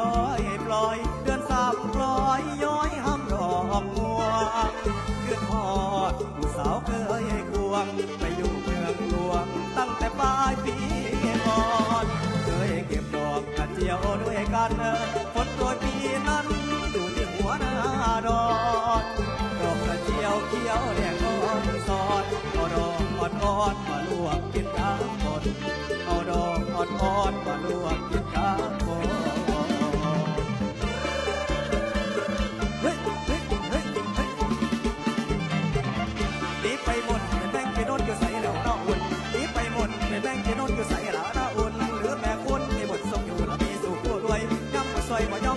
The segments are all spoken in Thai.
ลอยปล่อยเดือนสามปล่อยย้อยห้ำดอกมัวเดือนหอดผู้สาวเคยควง ไปอยู่เมืองหลวง ตั้งแต่ปลายปีก่อนเคยเก็บดอกกระเจียวด้วยกันฝนโปรยปีนั้นอยู่ที่หัวหน้าดอนดอกกระเจียวเขียวแดงอ่อนซอนเอาดอกอ่อนอ่อนๆมาลวกกินกลางฝนเอาดอกอ่อนอ่อนๆมาลวกกิน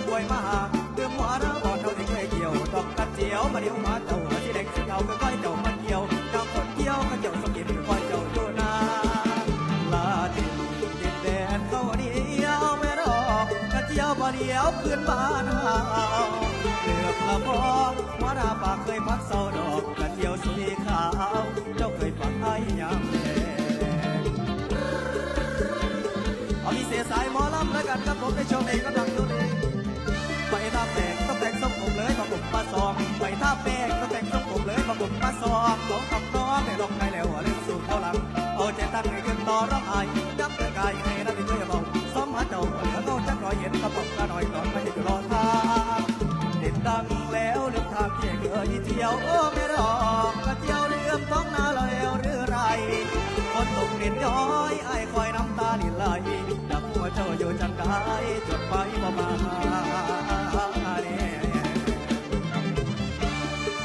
ซอยบ่ยมรวยมาเติมหัวน้าอ่อนเท่าที่เคยเกี่ยวดอกกระเจียวมาเดียวมาเจ้าสีแดงสีขาก็ก้อยเจ้ามันเกี่ยวจำคนเกี่ยวก็เจ้าสกินก้อยเจ้าอยู่นาลาดินดินแดนเขาเดียวแม่ดอกกระเจียวบ่เดียวคืนบ้านเฮาเลือกละพองหัวหน้าปากเคยพักเศร้าดอกกระเจียวสีขาวเจ้าเคยฟังไอ้ยามแลเอามีเสียสายหมอลำแล้วกันครับผมในช่วงนี้ก็ แปลกต้องแต่งทรงผมเลยมาบุกมาซองสองคำน้องได้ลองได้แล้วเล่นสู่เขาหลังเอาใจตั้งให้ขึ้นต่อร้องไห้ยับเตือกายให้นักช่วยเบอกซ้อมหาเจ้าเหลือเขาจักรอยเห็นกระป๋องกระหน่อยก่อนไม่ให้รอทางเด็ดดังแล้วลืมทางที่เคยเที่ยวโอ้ไม่รอกระเจียวเลื่อมท้องนาแล้วหรือไรคนตกเด่นย้อยไอ้คอยน้ำ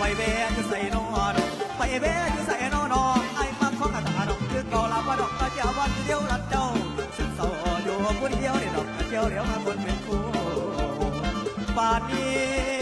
ไปแว่จะใส่นอนไปแว่จะใส่นอนไอ้มักของอาตาดอกคือเก่าลาว่าดอกกระเจียววันเดียวรัดเจ้าซึ่งโซอยู่คนเดียวเนี่ยดอกกระเจียวเดียวมาคนเป็นคู่บาดนี้